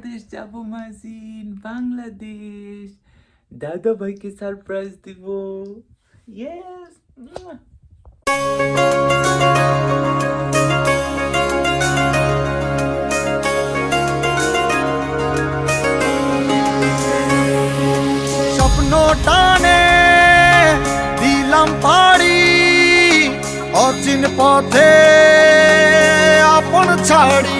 বাংলাদেশ যাব মাসিন বাংলাদেশ। দাদা ভাইকে সারপ্রাইজ দিব। ইয়েস টানে দিলাম পাড়ি অচিন পথে আপন ছাড়ি।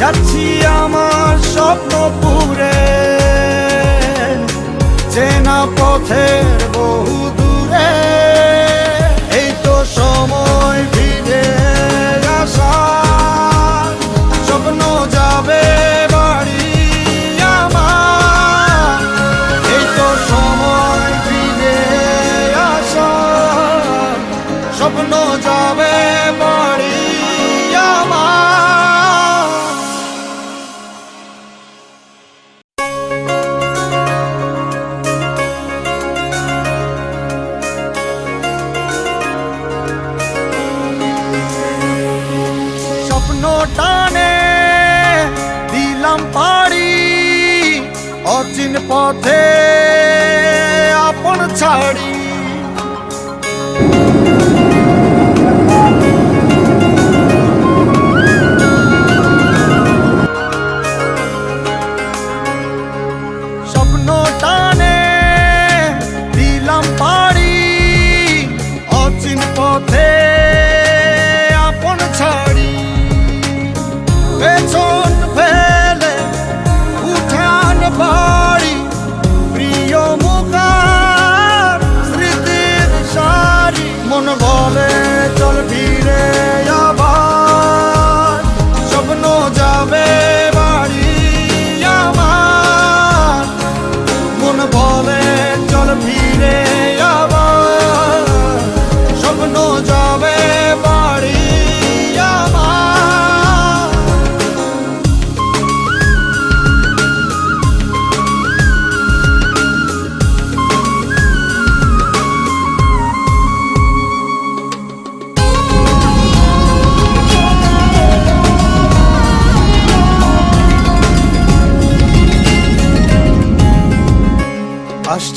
যাচ্ছি আমার স্বপ্ন পুরে। চেনা পথের বহু দূরে। এই তো সময় ফিরে আসা স্বপ্ন যাবে বাড়ি আমার। এই তো সময় ফিরে আসা স্বপ্ন যাবে পথে আপন ছাড়ি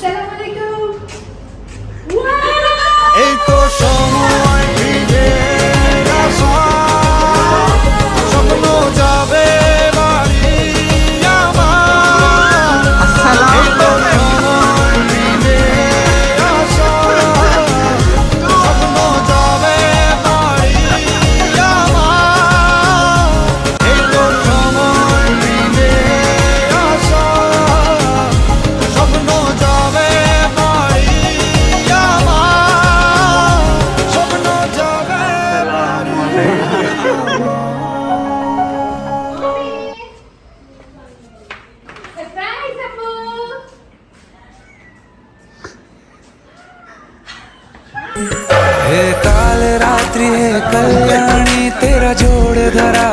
Selamünaleyküm.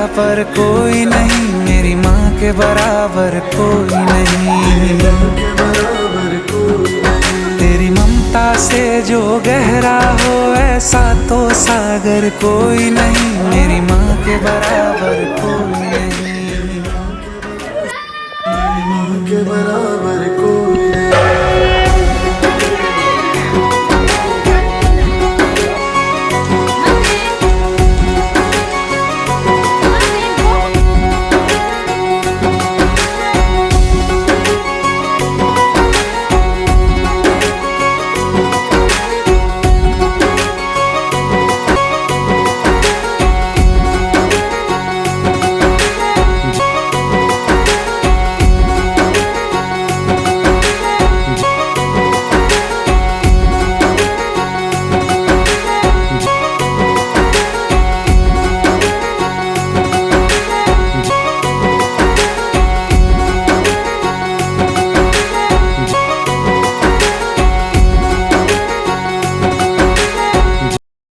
पर कोई नहीं, मेरी माँ के बराबर कोई नहीं। तेरी ममता से जो गहरा हो, ऐसा तो सागर कोई नहीं, मेरी माँ के बराबर कोई नहीं। मेरी माँ के बराबर